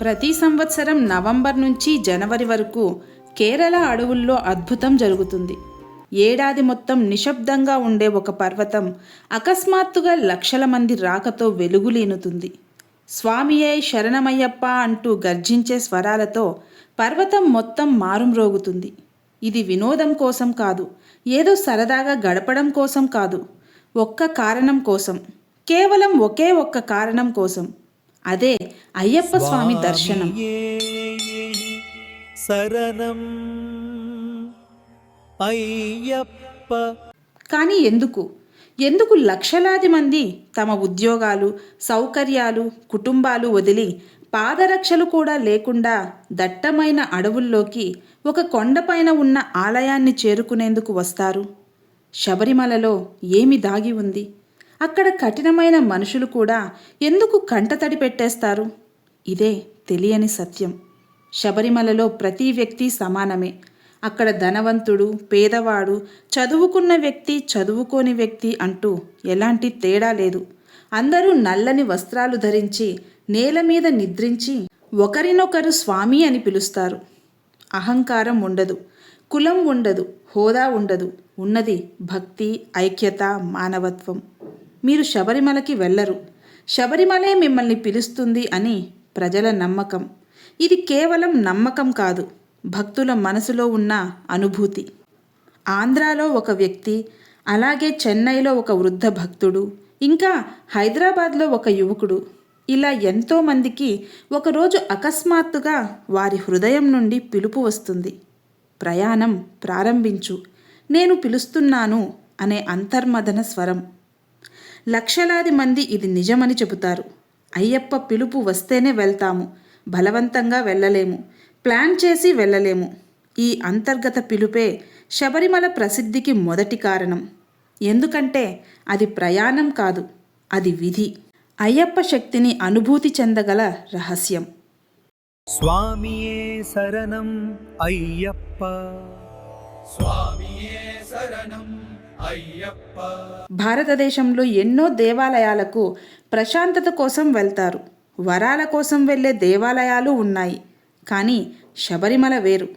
ప్రతి సంవత్సరం నవంబర్ నుంచి జనవరి వరకు కేరళ అడవుల్లో అద్భుతం జరుగుతుంది. ఏడాది మొత్తం నిశ్శబ్దంగా ఉండే ఒక పర్వతం అకస్మాత్తుగా లక్షల మంది రాకతో వెలుగులీనుతుంది. స్వామియే శరణమయ్యప్ప అంటూ గర్జించే స్వరాలతో పర్వతం మొత్తం మారుమ్రోగుతుంది. ఇది వినోదం కోసం కాదు ఏదో సరదాగా గడపడం కోసం కాదు ఒక్క కారణం కోసం కేవలం ఒకే ఒక్క కారణం కోసం. అదే అయ్యప్ప స్వామి దర్శనం. శరణం. అయ్యప్ప. కానీ ఎందుకు? ఎందుకు లక్షలాది మంది తమ ఉద్యోగాలు సౌకర్యాలు కుటుంబాలు వదిలి పాదరక్షలు కూడా లేకుండా దట్టమైన అడవుల్లోకి ఒక కొండపైన ఉన్న ఆలయాన్ని చేరుకునేందుకు వస్తారు? శబరిమలలో ఏమి దాగి ఉంది? అక్కడ కఠినమైన మనుషులు కూడా ఎందుకు కంటతడి పెట్టేస్తారు? ఇదే తెలియని సత్యం. శబరిమలలో ప్రతి వ్యక్తి సమానమే. అక్కడ ధనవంతుడు పేదవాడు చదువుకున్న వ్యక్తి చదువుకోని వ్యక్తి అంటూ ఎలాంటి తేడా లేదు. అందరూ నల్లని వస్త్రాలు ధరించి నేల మీద నిద్రించి ఒకరినొకరు స్వామి అని పిలుస్తారు. అహంకారం ఉండదు. కులం ఉండదు. హోదా ఉండదు. ఉన్నది భక్తి ఐక్యత మానవత్వం. మీరు శబరిమలకి వెళ్ళరు. శబరిమలే మిమ్మల్ని పిలుస్తుంది అని ప్రజల నమ్మకం. ఇది కేవలం నమ్మకం కాదు భక్తుల మనసులో ఉన్న అనుభూతి. ఆంధ్రాలో ఒక వ్యక్తి అలాగే చెన్నైలో ఒక వృద్ధ భక్తుడు ఇంకా హైదరాబాద్లో ఒక యువకుడు. ఇలా ఎంతోమందికి ఒకరోజు అకస్మాత్తుగా వారి హృదయం నుండి పిలుపు వస్తుంది. ప్రయాణం ప్రారంభించు. నేను పిలుస్తున్నాను అనే అంతర్మదన స్వరం. లక్షలాది మంది ఇది నిజమని చెబుతారు. అయ్యప్ప పిలుపు వస్తేనే వెళ్తాము. బలవంతంగా వెళ్ళలేము. ప్లాన్ చేసి వెళ్ళలేము. ఈ అంతర్గత పిలుపే శబరిమల ప్రసిద్ధికి మొదటి కారణం. ఎందుకంటే అది ప్రయాణం కాదు అది విధి. అయ్యప్ప శక్తిని అనుభూతి చెందగల రహస్యం. స్వామియే శరణం అయ్యప్ప. భారతదేశంలో ఎన్నో దేవాలయాలకు ప్రశాంతత కోసం వెళ్తారు. వరాల కోసం వెళ్ళే దేవాలయాలు ఉన్నాయి. కానీ శబరిమల వేరు.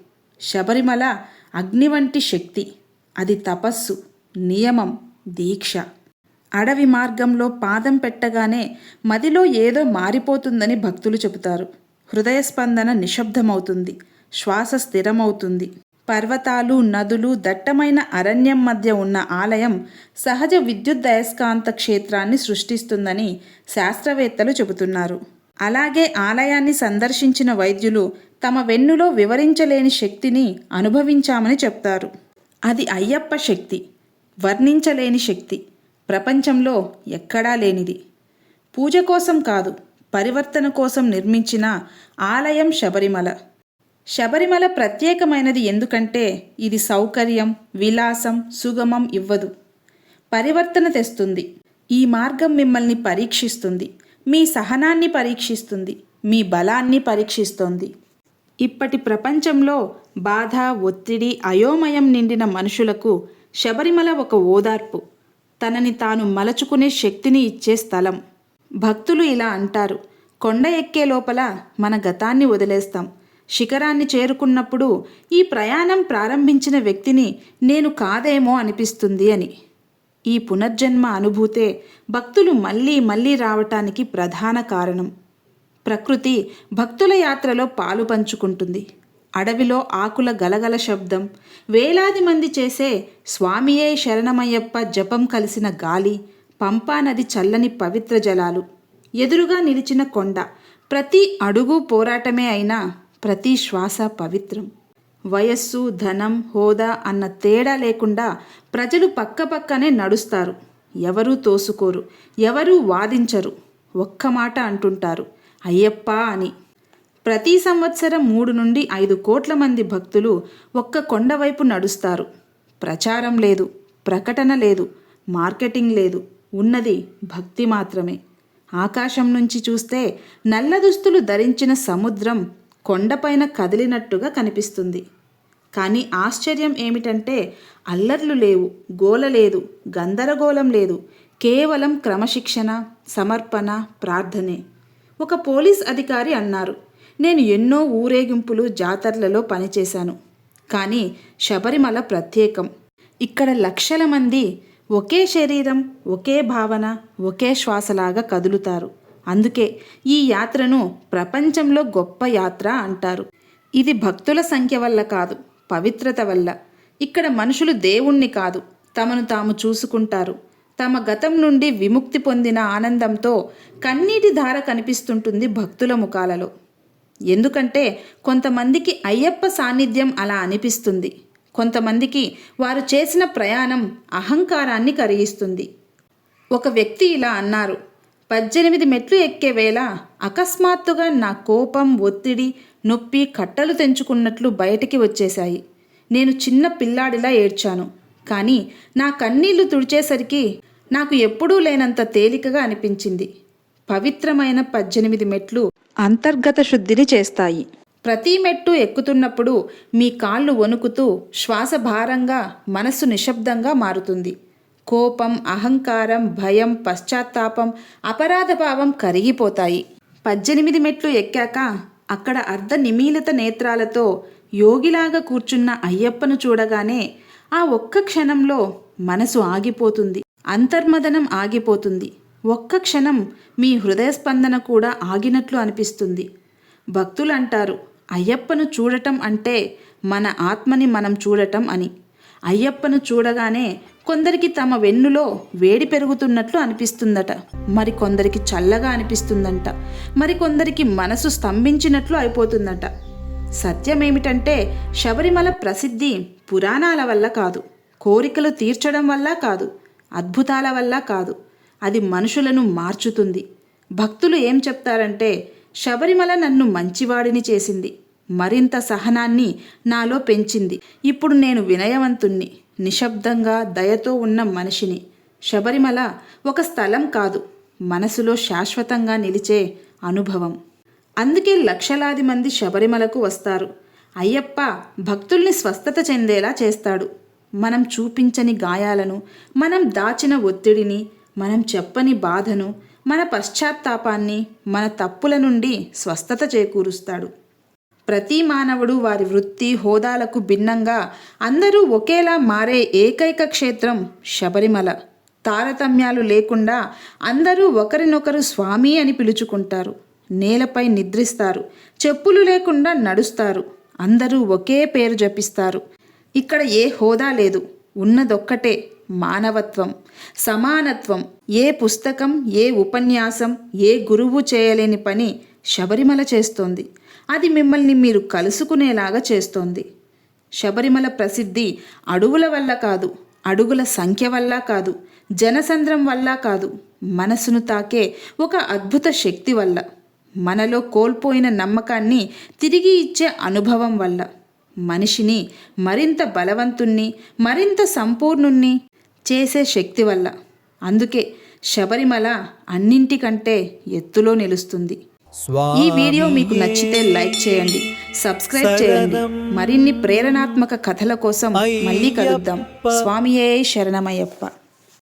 శబరిమల అగ్ని వంటి శక్తి. అది తపస్సు నియమం దీక్ష. అడవి మార్గంలో పాదం పెట్టగానే మదిలో ఏదో మారిపోతుందని భక్తులు చెబుతారు. హృదయ స్పందన నిశ్శబ్దమవుతుంది. శ్వాస స్థిరమవుతుంది. పర్వతాలు నదులు దట్టమైన అరణ్యం మధ్య ఉన్న ఆలయం సహజ విద్యుత్ దయస్కాంత క్షేత్రాన్ని సృష్టిస్తుందని శాస్త్రవేత్తలు చెబుతున్నారు. అలాగే ఆలయాన్ని సందర్శించిన వైద్యులు తమ వెన్నులో వివరించలేని శక్తిని అనుభవించామని చెప్తారు. అది అయ్యప్ప శక్తి వర్ణించలేని శక్తి. ప్రపంచంలో ఎక్కడా లేనిది. పూజ కోసం కాదు పరివర్తన కోసం నిర్మించిన ఆలయం శబరిమల. శబరిమల ప్రత్యేకమైనది ఎందుకంటే ఇది సౌకర్యం విలాసం సుగమం ఇవ్వదు. పరివర్తన తెస్తుంది. ఈ మార్గం మిమ్మల్ని పరీక్షిస్తుంది. మీ సహనాన్ని పరీక్షిస్తుంది. మీ బలాన్ని పరీక్షిస్తోంది. ఇప్పటి ప్రపంచంలో బాధ ఒత్తిడి అయోమయం నిండిన మనుషులకు శబరిమల ఒక ఓదార్పు. తనని తాను మలచుకునే శక్తిని ఇచ్చే స్థలం. భక్తులు ఇలా అంటారు. కొండ ఎక్కే లోపల మన గతాన్ని వదిలేస్తాం. శిఖరాన్ని చేరుకున్నప్పుడు ఈ ప్రయాణం ప్రారంభించిన వ్యక్తిని నేను కాదేమో అనిపిస్తుంది అని. ఈ పునర్జన్మ అనుభూతే భక్తులు మళ్ళీ మళ్ళీ రావటానికి ప్రధాన కారణం. ప్రకృతి భక్తుల యాత్రలో పాలు పంచుకుంటుంది. అడవిలో ఆకుల గలగల శబ్దం వేలాది మంది చేసే స్వామియే శరణమయ్యప్ప జపం కలిసిన గాలి పంపా నది చల్లని పవిత్ర జలాలు ఎదురుగా నిలిచిన కొండ ప్రతి అడుగు పోరాటమే అయినా ప్రతి శ్వాస పవిత్రం. వయస్సు ధనం హోదా అన్న తేడా లేకుండా ప్రజలు పక్కపక్కనే నడుస్తారు. ఎవరూ తోసుకోరు ఎవరూ వాదించరు. ఒక్క మాట అంటుంటారు అయ్యప్ప అని. ప్రతి సంవత్సరం మూడు నుండి ఐదు కోట్ల మంది భక్తులు ఒక్క కొండ వైపు నడుస్తారు. ప్రచారం లేదు ప్రకటన లేదు మార్కెటింగ్ లేదు ఉన్నది భక్తి మాత్రమే. ఆకాశం నుంచి చూస్తే నల్ల దుస్తులు ధరించిన సముద్రం కొండపైన కదిలినట్టుగా కనిపిస్తుంది. కానీ ఆశ్చర్యం ఏమిటంటే అల్లర్లు లేవు గోల లేదు గందరగోళం లేదు. కేవలం క్రమశిక్షణ సమర్పణ ప్రార్థనే. ఒక పోలీస్ అధికారి అన్నారు నేను ఎన్నో ఊరేగింపులు జాతరలలో పనిచేశాను. కానీ శబరిమల ప్రత్యేకం. ఇక్కడ లక్షల మంది ఒకే శరీరం ఒకే భావన ఒకే శ్వాసలాగా కదులుతారు. అందుకే ఈ యాత్రను ప్రపంచంలో గొప్ప యాత్ర అంటారు. ఇది భక్తుల సంఖ్య వల్ల కాదు పవిత్రత వల్ల. ఇక్కడ మనుషులు దేవుణ్ణి కాదు తమను తాము చూసుకుంటారు. తమ గతం నుండి విముక్తి పొందిన ఆనందంతో కన్నీటి ధార కనిపిస్తుంటుంది భక్తుల ముఖాలలో. ఎందుకంటే కొంతమందికి అయ్యప్ప సాన్నిధ్యం అలా అనిపిస్తుంది. కొంతమందికి వారు చేసిన ప్రయాణం అహంకారాన్ని కరిగిస్తుంది. ఒక వ్యక్తి ఇలా అన్నారు పద్దెనిమిది మెట్లు ఎక్కే వేళ అకస్మాత్తుగా నా కోపం ఒత్తిడి నొప్పి కట్టలు తెంచుకున్నట్లు బయటికి వచ్చేశాయి. నేను చిన్న పిల్లాడిలా ఏడ్చాను. కానీ నా కన్నీళ్ళు తుడిచేసరికి నాకు ఎప్పుడూ లేనంత తేలికగా అనిపించింది. పవిత్రమైన పద్దెనిమిది మెట్లు అంతర్గత శుద్ధిని చేస్తాయి. ప్రతి మెట్టు ఎక్కుతున్నప్పుడు మీ కాళ్ళు వణుకుతూ శ్వాస భారంగా మనస్సు నిశ్శబ్దంగా మారుతుంది. కోపం అహంకారం భయం పశ్చాత్తాపం అపరాధభావం కరిగిపోతాయి. పద్దెనిమిది మెట్లు ఎక్కాక అక్కడ అర్ధ నిమీలిత నేత్రాలతో యోగిలాగా కూర్చున్న అయ్యప్పను చూడగానే ఆ ఒక్క క్షణంలో మనసు ఆగిపోతుంది. అంతర్మదనం ఆగిపోతుంది. ఒక్క క్షణం మీ హృదయస్పందన కూడా ఆగినట్లు అనిపిస్తుంది. భక్తులు అంటారు అయ్యప్పను చూడటం అంటే మన ఆత్మని మనం చూడటం అని. అయ్యప్పను చూడగానే కొందరికి తమ వెన్నులో వేడి పెరుగుతున్నట్లు అనిపిస్తుందట. మరి కొందరికి చల్లగా అనిపిస్తుందంట. మరి కొందరికి మనసు స్తంభించినట్లు అయిపోతుందట. సత్యమేమిటంటే శబరిమల ప్రసిద్ధి పురాణాల వల్ల కాదు. కోరికలు తీర్చడం వల్ల కాదు. అద్భుతాల వల్ల కాదు. అది మనుషులను మార్చుతుంది. భక్తులు ఏం చెప్తారంటే శబరిమల నన్ను మంచివాడిని చేసింది. మరింత సహనాన్ని నాలో పెంచింది. ఇప్పుడు నేను వినయవంతుణ్ణి నిశ్శబ్దంగా దయతో ఉన్న మనిషిని. శబరిమల ఒక స్థలం కాదు మనసులో శాశ్వతంగా నిలిచే అనుభవం. అందుకే లక్షలాది మంది శబరిమలకు వస్తారు. అయ్యప్ప భక్తుల్ని స్వస్థత చెందేలా చేస్తాడు. మనం చూపించని గాయాలను మనం దాచిన ఒత్తిడిని మనం చెప్పని బాధను మన పశ్చాత్తాపాన్ని మన తప్పుల నుండి స్వస్థత చేకూరుస్తాడు. ప్రతి మానవుడు వారి వృత్తి హోదాలకు భిన్నంగా అందరూ ఒకేలా మారే ఏకైక క్షేత్రం శబరిమల. తారతమ్యాలు లేకుండా అందరూ ఒకరినొకరు స్వామి అని పిలుచుకుంటారు. నేలపై నిద్రిస్తారు. చెప్పులు లేకుండా నడుస్తారు. అందరూ ఒకే పేరు జపిస్తారు. ఇక్కడ ఏ హోదా లేదు. ఉన్నదొక్కటే మానవత్వం సమానత్వం. ఏ పుస్తకం ఏ ఉపన్యాసం ఏ గురువు చేయలేని పని శబరిమల చేస్తోంది. అది మిమ్మల్ని మీరు కలుసుకునేలాగా చేస్తోంది. శబరిమల ప్రసిద్ధి అడుగుల వల్ల కాదు అడుగుల సంఖ్య వల్ల కాదు జనసంద్రం వల్ల కాదు మనసును తాకే ఒక అద్భుత శక్తి వల్ల మనలో కోల్పోయిన నమ్మకాన్ని తిరిగి ఇచ్చే అనుభవం వల్ల మనిషిని మరింత బలవంతుణ్ణి మరింత సంపూర్ణుణ్ణి చేసే శక్తి వల్ల. అందుకే శబరిమల అన్నింటికంటే ఎత్తులో నిలుస్తుంది. ఈ వీడియో మీకు నచ్చితే లైక్ చేయండి సబ్స్క్రైబ్ చేయండి. మరిన్ని ప్రేరణాత్మక కథల కోసం మళ్ళీ కలుద్దాం. స్వామియే శరణమయ్యప్ప.